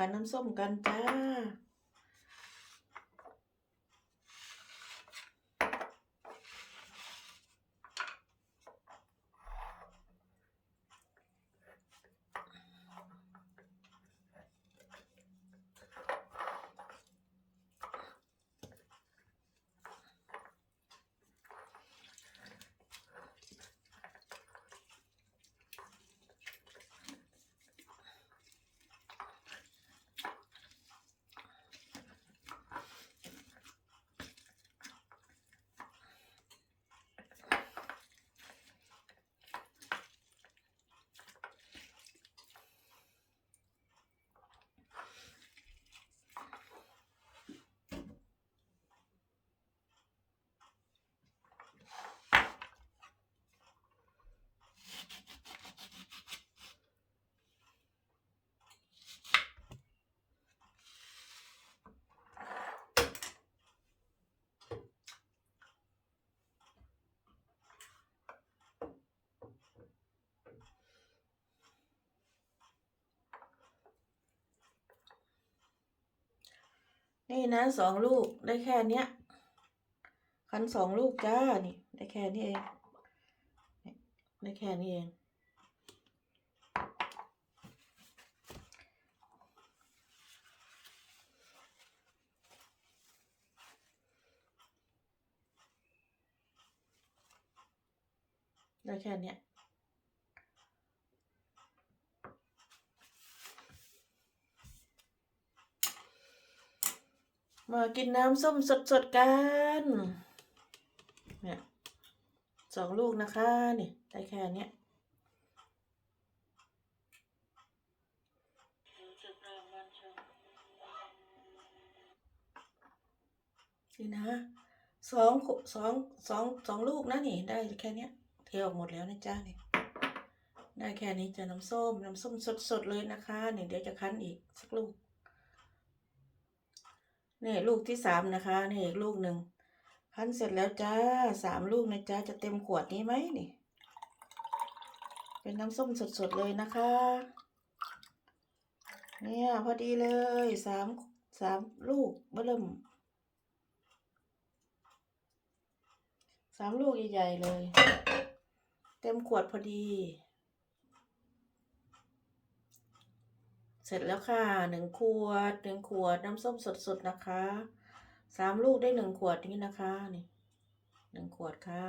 ขายน้ำส้มกันจ้า นี่นะสองลูกได้แค่เนี้ย คั้นสองลูกจ้า นี่ ได้แค่นี้เอง ได้แค่นี้เอง ได้แค่เนี้ย มากินน้ำส้มสดๆกัน เนี่ยสองลูกนะคะนี่ได้แค่เนี้ยนี่นะสองสองสองสองลูกนะนี่ ได้แค่เนี้ยเทออกหมดแล้วนะจ้านี่ได้แค่นี้จะน้ำส้ม น้ำส้มสดๆเลยนะคะเนี่ยเดี๋ยวจะคั้นอีกสักลูก นี่ลูกที่สามนะคะ นี่อีกลูกหนึ่งคั้นเสร็จแล้วจ้าสามลูกนะจ้าจะเต็มขวดนี้ไหมนี่ เป็นน้ำส้มสดๆเลยนะคะ เนี่ยพอดีเลยสามสามลูกเบิ่มสามลูกใหญ่ๆเลย เต็มขวดพอดี เสร็จแล้วค่ะหนึ่งขวดหนึ่งขวดน้ำส้มสดๆนะคะสามลูกได้หนึ่งขวดนี้นะคะนี่หนึ่งขวดค่ะ